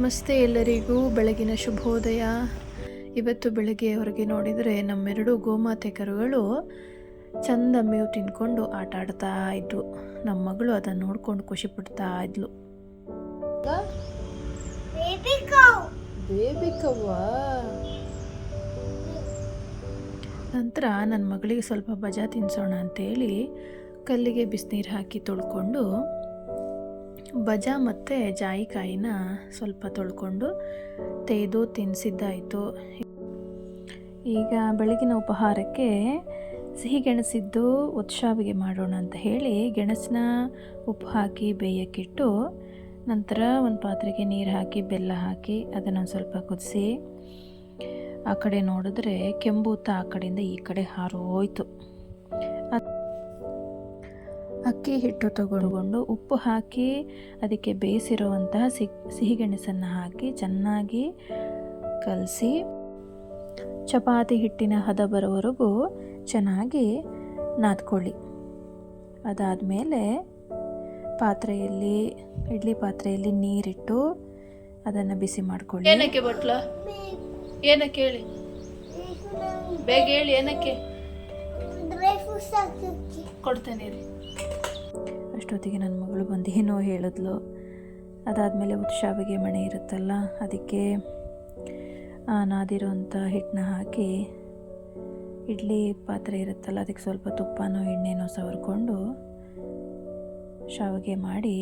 ನಮಸ್ತೆ ಎಲ್ಲರಿಗೂ. ಬೆಳಗಿನ ಶುಭೋದಯ. ಇವತ್ತು ಬೆಳಗ್ಗೆ ಹೊರಗೆ ನೋಡಿದರೆ ನಮ್ಮೆರಡು ಗೋಮಾತೆ ಕರುಗಳು ಚಂದ ಮೇವು ತಿನ್ಕೊಂಡು ಆಟ ಆಡ್ತಾ ಇದ್ವು ನಮ್ಮ ಮಗಳು ಅದನ್ನು ನೋಡ್ಕೊಂಡು ಖುಷಿ ಪಡ್ತಾ ಇದ್ಲು. ನಂತರ ನನ್ನ ಮಗಳಿಗೆ ಸ್ವಲ್ಪ ಬಜಾ ತಿನ್ಸೋಣ ಅಂತೇಳಿ ಕಲ್ಲಿಗೆ ಬಿಸಿನೀರು ಹಾಕಿ ತೊಳ್ಕೊಂಡು ಬಜಾ ಮತ್ತು ಜಾಯಿಕಾಯಿನ ಸ್ವಲ್ಪ ತೊಳ್ಕೊಂಡು ತೆಗೆದು ತಿನ್ನಿಸಿದ್ದಾಯಿತು ಈಗ ಬೆಳಗಿನ ಉಪಹಾರಕ್ಕೆ ಸಿಹಿ ಗೆಣಸಿದ್ದು ಉತ್ಸಾವಿಗೆ ಮಾಡೋಣ ಅಂತ ಹೇಳಿ ಗೆಣಸನ್ನ ಉಪ್ಪು ಹಾಕಿ ಬೇಯಕ್ಕಿಟ್ಟು ನಂತರ ಒಂದು ಪಾತ್ರೆಗೆ ನೀರು ಹಾಕಿ, ಬೆಲ್ಲ ಹಾಕಿ ಅದನ್ನು ಸ್ವಲ್ಪ ಕುದಿಸಿ ಆ ಕಡೆ ನೋಡಿದ್ರೆ ಕೆಂಬೂತ ಆ ಕಡೆಯಿಂದ ಈ ಕಡೆ ಹಾರೋಯ್ತು. ಅಕ್ಕಿ ಹಿಟ್ಟು ತಗೊಂಡು ಉಪ್ಪು ಹಾಕಿ ಅದಕ್ಕೆ ಬೇಯಿಸಿರುವಂತಹ ಸಿಹಿ ಸಿಹಿಗೆಣಸನ್ನು ಹಾಕಿ ಚೆನ್ನಾಗಿ ಕಲಸಿ ಚಪಾತಿ ಹಿಟ್ಟಿನ ಹದ ಬರೋವರೆಗೂ ಚೆನ್ನಾಗಿ ನಾದ್ಕೊಳ್ಳಿ. ಅದಾದಮೇಲೆ ಪಾತ್ರೆಯಲ್ಲಿ ಇಡ್ಲಿ ಪಾತ್ರೆಯಲ್ಲಿ ನೀರಿಟ್ಟು ಅದನ್ನು ಬಿಸಿ ಮಾಡ್ಕೊಳ್ಳಿ. ಏನಕ್ಕೆ ಬಟ್ಲ? ಏನಕ್ಕೆ ಹೇಳಿ? ಬೇಗ ಹೇಳಿ ಏನಕ್ಕೆ? ಕೊಡ್ತೇನೆ ರೀ ಅಷ್ಟೊತ್ತಿಗೆ ನನ್ನ ಮಗಳು ಬಂದು ಏನೋ ಹೇಳಿದ್ಲು. ಅದಾದಮೇಲೆ ಉತ್ಸಾವಿಗೆ ಮಣೆ ಇರುತ್ತಲ್ಲ, ಅದಕ್ಕೆ ಆ ನಾದಿರೋಂಥ ಹಿಟ್ಟನ್ನ ಹಾಕಿ ಇಡ್ಲಿ ಪಾತ್ರೆ ಇರುತ್ತಲ್ಲ, ಅದಕ್ಕೆ ಸ್ವಲ್ಪ ತುಪ್ಪನೋ ಎಣ್ಣೆನೋ ಸವರ್ಕೊಂಡು ಶಾವಿಗೆ ಮಾಡಿ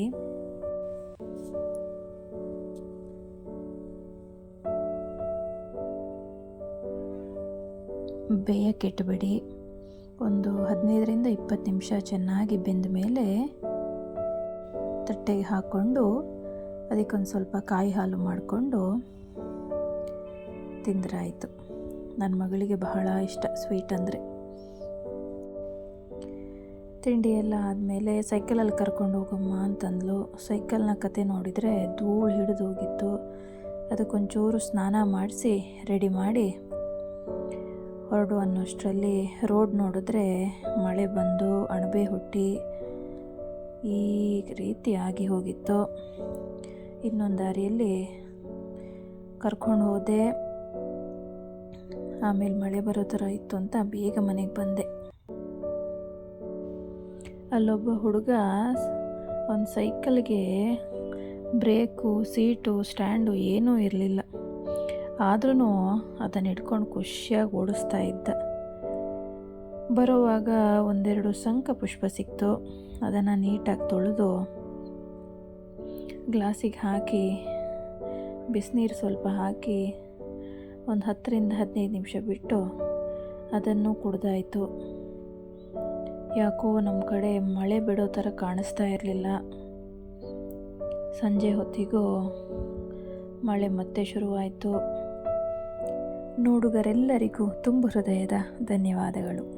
ಬೇಯಕ್ಕಿಟ್ಬಿಡಿ ಒಂದು ಹದಿನೈದರಿಂದ ಇಪ್ಪತ್ತು ನಿಮಿಷ ಚೆನ್ನಾಗಿ ಬೆಂದ ಮೇಲೆ ತಟ್ಟೆಗೆ ಹಾಕ್ಕೊಂಡು ಅದಕ್ಕೊಂದು ಸ್ವಲ್ಪ ಕಾಯಿ ಹಾಲು ಮಾಡಿಕೊಂಡು ತಿಂದ್ರಾಯಿತು ನನ್ನ ಮಗಳಿಗೆ ಬಹಳ ಇಷ್ಟ ಸ್ವೀಟ್ ಅಂದರೆ. ತಿಂಡಿ ಎಲ್ಲ ಆದಮೇಲೆ ಸೈಕಲಲ್ಲಿ ಕರ್ಕೊಂಡು ಹೋಗಮ್ಮ ಅಂತಂದ್ಲು. ಸೈಕಲ್ನ ಕತೆ ನೋಡಿದರೆ ಧೂಳು ಹಿಡಿದು ಹೋಗಿತ್ತು. ಅದಕ್ಕೊಂಚೂರು ಸ್ನಾನ ಮಾಡಿಸಿ, ರೆಡಿ ಮಾಡಿ ಹೊರಡು ಅನ್ನೋಷ್ಟರಲ್ಲಿ ರೋಡ್ ನೋಡಿದ್ರೆ ಮಳೆ ಬಂದು ಅಣಬೆ ಹುಟ್ಟಿ ಈ ರೀತಿ ಆಗಿ ಹೋಗಿತ್ತು. ಇನ್ನೊಂದು ದಾರಿಯಲ್ಲಿ ಕರ್ಕೊಂಡು ಹೋದೆ. ಆಮೇಲೆ ಮಳೆ ಬರೋ ಥರ ಇತ್ತು ಅಂತ ಬೇಗ ಮನೆಗೆ ಬಂದೆ. ಅಲ್ಲೊಬ್ಬ ಹುಡುಗ ಒಂದು ಸೈಕಲ್ಗೆ ಬ್ರೇಕು, ಸೀಟು, ಸ್ಟ್ಯಾಂಡು ಏನೂ ಇರಲಿಲ್ಲ. ಆದ್ರೂ ಅದನ್ನ ಹಿಡ್ಕೊಂಡು ಖುಷಿಯಾಗಿ ಓಡಿಸ್ತಾ ಇದ್ದ. ಬರುವಾಗ ಒಂದೆರಡು ಸಂಕ ಪುಷ್ಪ ಸಿಕ್ತು. ಅದನ್ನು ನೀಟಾಗಿ ತೊಳೆದು ಗ್ಲಾಸಿಗೆ ಹಾಕಿ, ಬಿಸಿನೀರು ಸ್ವಲ್ಪ ಹಾಕಿ ಒಂದು ಹತ್ತರಿಂದ ಹದಿನೈದು ನಿಮಿಷ ಬಿಟ್ಟು ಅದನ್ನು ಕುಡ್ದಾಯಿತು. ಯಾಕೋ ನಮ್ಮ ಕಡೆ ಮಳೆ ಬಿಡೋ ಥರ ಕಾಣಿಸ್ತಾ ಇರಲಿಲ್ಲ. ಸಂಜೆ ಹೊತ್ತಿಗೂ ಮಳೆ ಮತ್ತೆ ಶುರುವಾಯಿತು. ನೋಡುಗರೆಲ್ಲರಿಗೂ ತುಂಬ ಹೃದಯದ ಧನ್ಯವಾದಗಳು.